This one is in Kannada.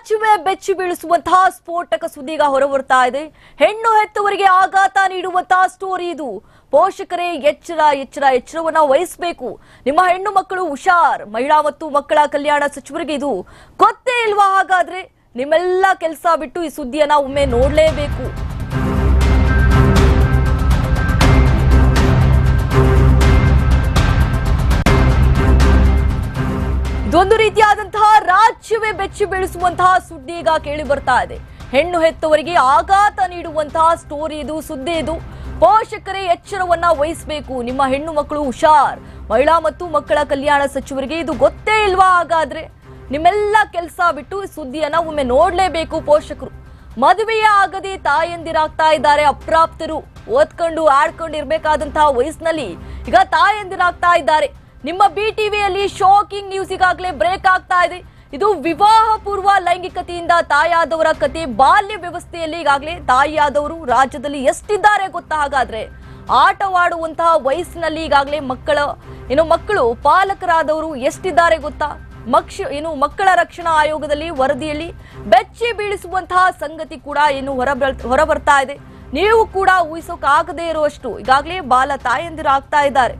ರಾಜ್ಯವೇ ಬೆಚ್ಚಿ ಬೀಳಿಸುವಂತಹ ಸ್ಫೋಟಕ ಸುದೀಗ ಹೊರಬರ್ತಾ ಇದೆ. ಹೆಣ್ಣು ಹೆತ್ತವರಿಗೆ ಆಘಾತ ನೀಡುವಂತಹ ಸ್ಟೋರಿ ಇದು. ಪೋಷಕರೇ, ಎಚ್ಚರ ಎಚ್ಚರ, ಎಚ್ಚರವನ್ನ ವಹಿಸಬೇಕು. ನಿಮ್ಮ ಹೆಣ್ಣು ಮಕ್ಕಳು ಹುಷಾರ್, ಮಹಿಳಾ ಮತ್ತು ಮಕ್ಕಳ ಕಲ್ಯಾಣ ಸಚಿವರಿಗೆ ಇದು ಗೊತ್ತೇ ಇಲ್ವಾ? ಹಾಗಾದ್ರೆ ನಿಮ್ಮೆಲ್ಲ ಕೆಲಸ ಬಿಟ್ಟು ಈ ಸುದ್ದಿಯನ್ನ ಒಮ್ಮೆ ನೋಡ್ಲೇಬೇಕು. ಇದೊಂದು ರೀತಿಯಾದಂತಹ ರಾಜ್ಯವೇ ಬೆಚ್ಚಿ ಬೀಳಿಸುವಂತಹ ಸುದ್ದಿ ಈಗ ಕೇಳಿ ಬರ್ತಾ ಇದೆ. ಹೆಣ್ಣು ಹೆತ್ತವರಿಗೆ ಆಘಾತ ನೀಡುವಂತಹ ಸ್ಟೋರಿ ಇದು, ಸುದ್ದಿ ಇದು. ಪೋಷಕರೇ ಎಚ್ಚರವನ್ನ ವಹಿಸಬೇಕು. ನಿಮ್ಮ ಹೆಣ್ಣು ಮಕ್ಕಳು ಹುಷಾರ್. ಮಹಿಳಾ ಮತ್ತು ಮಕ್ಕಳ ಕಲ್ಯಾಣ ಸಚಿವರಿಗೆ ಇದು ಗೊತ್ತೇ ಇಲ್ವಾ ಹಾಗಾದ್ರೆ? ನಿಮ್ಮೆಲ್ಲ ಕೆಲಸ ಬಿಟ್ಟು ಈ ಸುದ್ದಿಯನ್ನ ಒಮ್ಮೆ ನೋಡ್ಲೇಬೇಕು ಪೋಷಕರು. ಮದುವೆಯೇ ಆಗದೆ ತಾಯಂದಿರಾಗ್ತಾ ಇದ್ದಾರೆ ಅಪ್ರಾಪ್ತರು. ಓದ್ಕೊಂಡು ಆಡ್ಕೊಂಡು ಇರ್ಬೇಕಾದಂತಹ ವಯಸ್ಸಿನಲ್ಲಿ ಈಗ ತಾಯಂದಿರಾಗ್ತಾ ಇದ್ದಾರೆ. ನಿಮ್ಮ ಬಿ ಟಿವಿಯಲ್ಲಿ ಶಾಕಿಂಗ್ ನ್ಯೂಸ್ ಈಗಾಗಲೇ ಬ್ರೇಕ್ ಆಗ್ತಾ ಇದೆ. ಇದು ವಿವಾಹ ಪೂರ್ವ ಲೈಂಗಿಕತೆಯಿಂದ ತಾಯಾದವರ ಕತೆ, ಬಾಲ್ಯ ವ್ಯವಸ್ಥೆಯಲ್ಲಿ ಈಗಾಗಲೇ ತಾಯಿಯಾದವರು ರಾಜ್ಯದಲ್ಲಿ ಎಷ್ಟಿದ್ದಾರೆ ಗೊತ್ತ ಹಾಗಾದ್ರೆ? ಆಟವಾಡುವಂತಹ ವಯಸ್ಸಿನಲ್ಲಿ ಈಗಾಗಲೇ ಮಕ್ಕಳ, ಏನು ಮಕ್ಕಳು ಪಾಲಕರಾದವರು ಎಷ್ಟಿದ್ದಾರೆ ಗೊತ್ತಾ? ಮಕ್ಷ, ಏನು ಮಕ್ಕಳ ರಕ್ಷಣಾ ಆಯೋಗದಲ್ಲಿ ವರದಿಯಲ್ಲಿ ಬೆಚ್ಚಿ ಬೀಳಿಸುವಂತಹ ಸಂಗತಿ ಕೂಡ ಏನು ಹೊರ ಹೊರ ಬರ್ತಾ ಇದೆ. ನೀವು ಕೂಡ ಊಹಿಸೋಕಾಗದೇ ಇರುವಷ್ಟು ಈಗಾಗಲೇ ಬಾಲ ತಾಯಂದಿರು ಆಗ್ತಾ ಇದ್ದಾರೆ.